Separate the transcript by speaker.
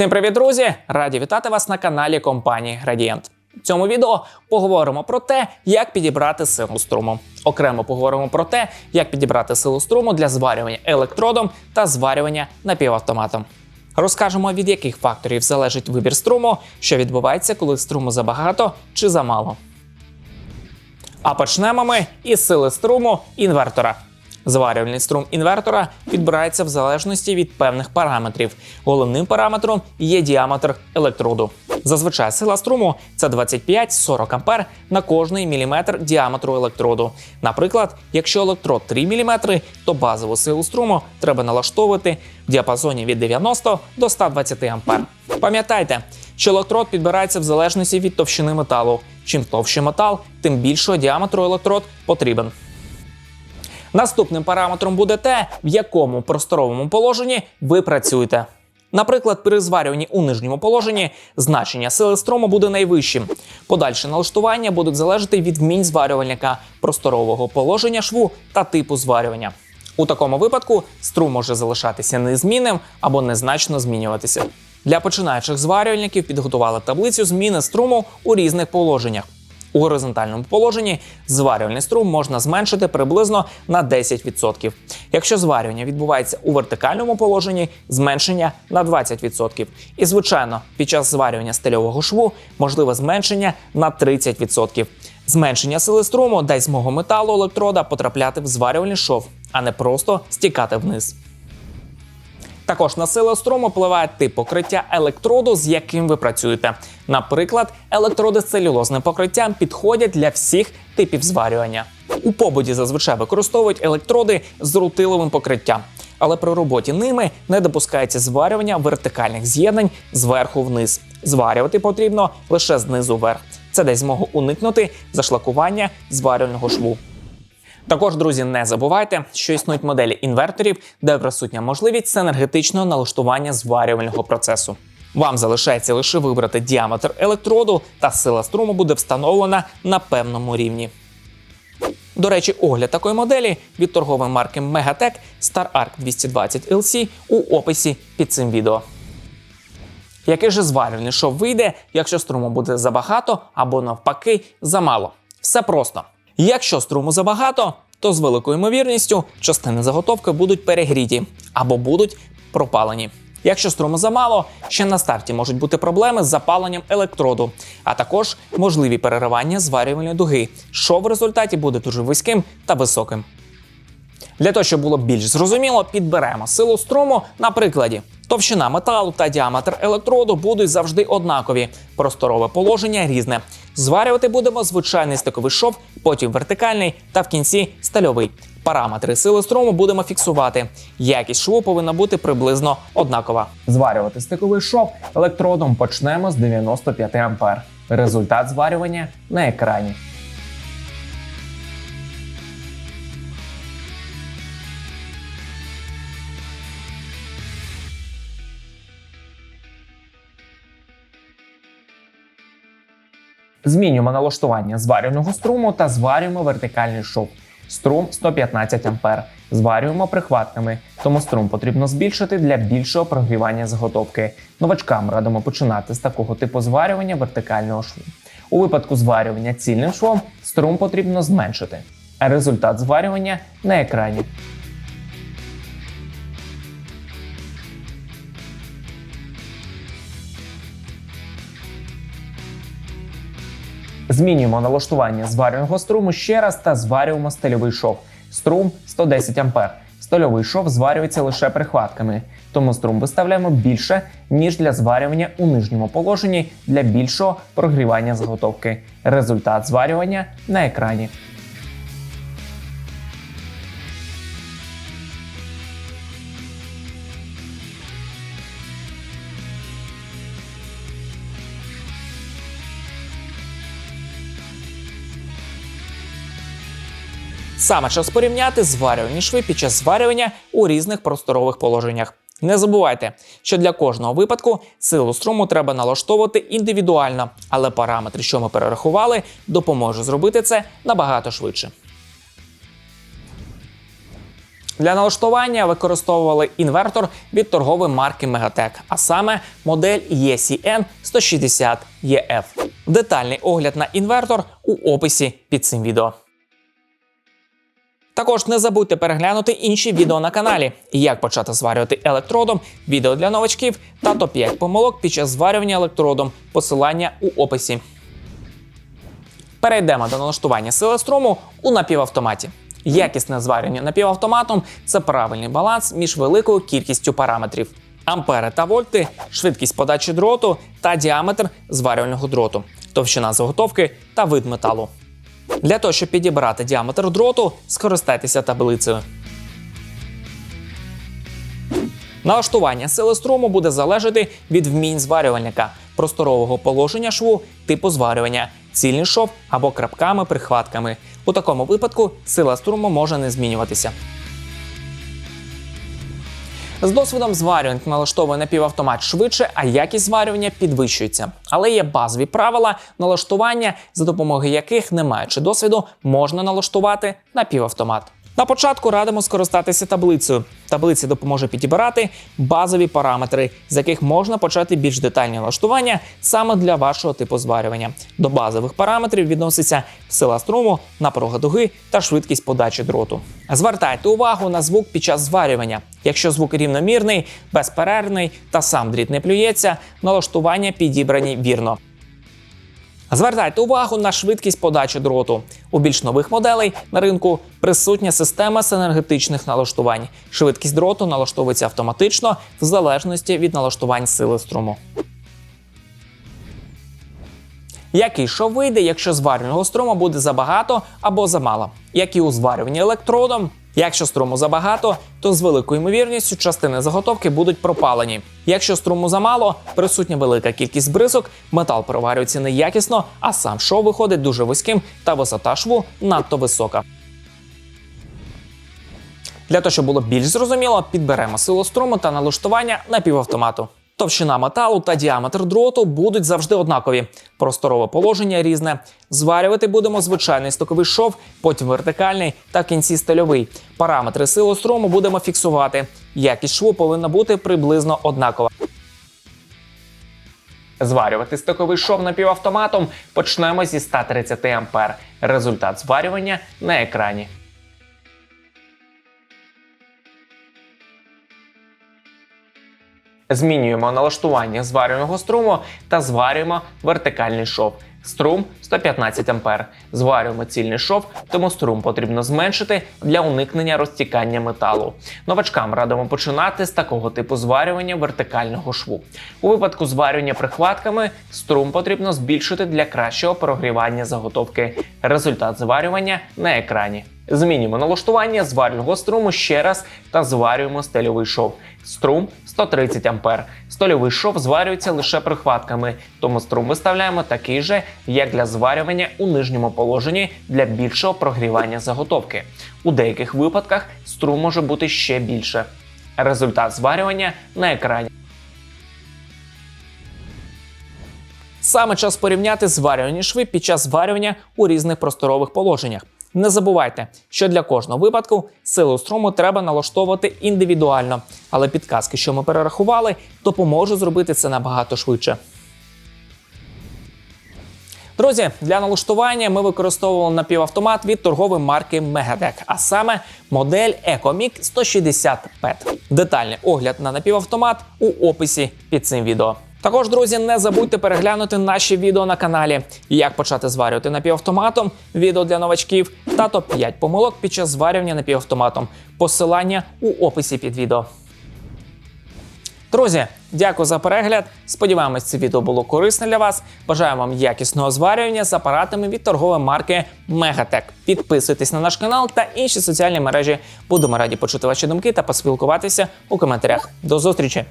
Speaker 1: Всім привіт, друзі! Раді вітати вас на каналі компанії Gradient. В цьому відео поговоримо про те, як підібрати силу струму. Окремо поговоримо про те, як підібрати силу струму для зварювання електродом та зварювання напівавтоматом. Розкажемо, від яких факторів залежить вибір струму, що відбувається, коли струму забагато чи замало. А почнемо ми із сили струму інвертора. Зварювальний струм інвертора підбирається в залежності від певних параметрів. Головним параметром є діаметр електроду. Зазвичай сила струму це 25-40 ампер на кожний міліметр діаметру електроду. Наприклад, якщо електрод 3 мм, то базову силу струму треба налаштовувати в діапазоні від 90 до 120 ампер. Пам'ятайте, що електрод підбирається в залежності від товщини металу. Чим товщий метал, тим більшого діаметру електрод потрібен. Наступним параметром буде те, в якому просторовому положенні ви працюєте. Наприклад, при зварюванні у нижньому положенні значення сили струму буде найвищим. Подальше налаштування будуть залежати від вмінь зварювальника, просторового положення шву та типу зварювання. У такому випадку струм може залишатися незмінним або незначно змінюватися. Для починаючих зварювальників підготували таблицю зміни струму у різних положеннях. У горизонтальному положенні зварювальний струм можна зменшити приблизно на 10%. Якщо зварювання відбувається у вертикальному положенні, зменшення на 20%. І, звичайно, під час зварювання стильового шву можливе зменшення на 30%. Зменшення сили струму дасть змогу металу електрода потрапляти в зварювальний шов, а не просто стікати вниз. Також на силу струму впливає тип покриття електроду, з яким ви працюєте. Наприклад, електроди з целюлозним покриттям підходять для всіх типів зварювання. У побуді зазвичай використовують електроди з рутиловим покриттям, але при роботі ними не допускається зварювання вертикальних з'єднань зверху вниз. Зварювати потрібно лише знизу вверх. Це дасть змогу уникнути зашлакування зварювального шву. Також, друзі, не забувайте, що існують моделі інверторів, де присутня можливість енергетичного налаштування зварювального процесу. Вам залишається лише вибрати діаметр електроду, та сила струму буде встановлена на певному рівні. До речі, огляд такої моделі від торгової марки Megatech StarArc 220 LC у описі під цим відео. Який же зварювальний шов вийде, якщо струму буде забагато або навпаки замало? Все просто. Якщо струму забагато, то з великою ймовірністю частини заготовки будуть перегріті або будуть пропалені. Якщо струму замало, ще на старті можуть бути проблеми з запаленням електроду, а також можливі переривання зварювальної дуги, що в результаті буде дуже вузьким та високим. Для того, щоб було більш зрозуміло, підберемо силу струму на прикладі. Товщина металу та діаметр електроду будуть завжди однакові. Просторове положення різне. Зварювати будемо звичайний стиковий шов, потім вертикальний та в кінці стальовий. Параметри сили струму будемо фіксувати. Якість шву повинна бути приблизно однакова. Зварювати стиковий шов електродом почнемо з 95 А. Результат зварювання на екрані. Змінюємо налаштування зварювального струму та зварюємо вертикальний шов. Струм 115 А. Зварюємо прихватками, тому струм потрібно збільшити для більшого прогрівання заготовки. Новачкам радимо починати з такого типу зварювання вертикального шву. У випадку зварювання цільним швом струм потрібно зменшити. Результат зварювання на екрані. Змінюємо налаштування зварювального струму ще раз та зварюємо стильовий шов. Струм 110 А. Стольовий шов зварюється лише прихватками, тому струм виставляємо більше, ніж для зварювання у нижньому положенні для більшого прогрівання заготовки. Результат зварювання на екрані. Саме час порівняти зварювальні шви під час зварювання у різних просторових положеннях. Не забувайте, що для кожного випадку силу струму треба налаштовувати індивідуально, але параметри, що ми перерахували, допоможуть зробити це набагато швидше. Для налаштування використовували інвертор від торгової марки Megatech, а саме модель ECN 160 EF. Детальний огляд на інвертор у описі під цим відео. Також не забудьте переглянути інші відео на каналі, як почати зварювати електродом, відео для новачків та топ-5 помилок під час зварювання електродом. Посилання у описі. Перейдемо до налаштування сили струму у напівавтоматі. Якісне зварювання напівавтоматом це правильний баланс між великою кількістю параметрів: ампери та вольти, швидкість подачі дроту та діаметр зварювального дроту, товщина заготовки та вид металу. Для того, щоб підібрати діаметр дроту, скористайтеся таблицею. Налаштування сили струму буде залежати від вмінь зварювальника, просторового положення шву, типу зварювання, цільний шов або крапками-прихватками. У такому випадку сила струму може не змінюватися. З досвідом зварювання налаштовує напівавтомат швидше, а якість зварювання підвищується. Але є базові правила налаштування, за допомогою яких, не маючи досвіду, можна налаштувати напівавтомат. На початку радимо скористатися таблицею. Таблиця допоможе підібрати базові параметри, з яких можна почати більш детальні налаштування саме для вашого типу зварювання. До базових параметрів відноситься сила струму, напруга дуги та швидкість подачі дроту. Звертайте увагу на звук під час зварювання. Якщо звук рівномірний, безперервний та сам дріт не плюється, налаштування підібрані вірно. Звертайте увагу на швидкість подачі дроту. У більш нових моделей на ринку присутня система з енергетичних налаштувань. Швидкість дроту налаштовується автоматично в залежності від налаштувань сили струму. Який шов вийде, якщо зварювального струму буде забагато або замало? Як і у зварюванні електродом, Якщо струму забагато, то з великою ймовірністю частини заготовки будуть пропалені. Якщо струму замало, присутня велика кількість бризок, метал проварюється неякісно, а сам шов виходить дуже вузьким та висота шву надто висока. Для того, щоб було більш зрозуміло, підберемо силу струму та налаштування напівавтомату. Товщина металу та діаметр дроту будуть завжди однакові. Просторове положення різне. Зварювати будемо звичайний стоковий шов, потім вертикальний та кінці стильовий. Параметри силу струму будемо фіксувати. Якість шву повинна бути приблизно однакова. Зварювати стоковий шов напівавтоматом почнемо зі 130 А. Результат зварювання на екрані. Змінюємо налаштування зварювального струму та зварюємо вертикальний шов. Струм 115 А. Зварюємо цільний шов, тому струм потрібно зменшити для уникнення розтікання металу. Новачкам радимо починати з такого типу зварювання вертикального шву. У випадку зварювання прихватками струм потрібно збільшити для кращого прогрівання заготовки. Результат зварювання на екрані. Змінюємо налаштування зварювального струму ще раз та зварюємо стельовий шов. Струм 130 А. Стольовий шов зварюється лише прихватками, тому струм виставляємо такий же, як для зварювання у нижньому положенні для більшого прогрівання заготовки. У деяких випадках струм може бути ще більше. Результат зварювання на екрані. Саме час порівняти зварювальні шви під час зварювання у різних просторових положеннях. Не забувайте, що для кожного випадку силу струму треба налаштовувати індивідуально, але підказки, що ми перерахували, допоможуть зробити це набагато швидше. Друзі, для налаштування ми використовували напівавтомат від торгової марки Megatech, а саме модель EcoMic 160 PET. Детальний огляд на напівавтомат у описі під цим відео. Також, друзі, не забудьте переглянути наші відео на каналі, як почати зварювати напівавтоматом, відео для новачків та топ-5 помилок під час зварювання напівавтоматом. Посилання у описі під відео. Друзі, дякую за перегляд. Сподіваємось, це відео було корисне для вас. Бажаю вам якісного зварювання з апаратами від торгової марки Megatech. Підписуйтесь на наш канал та інші соціальні мережі. Будемо раді почути ваші думки та поспілкуватися у коментарях. До зустрічі!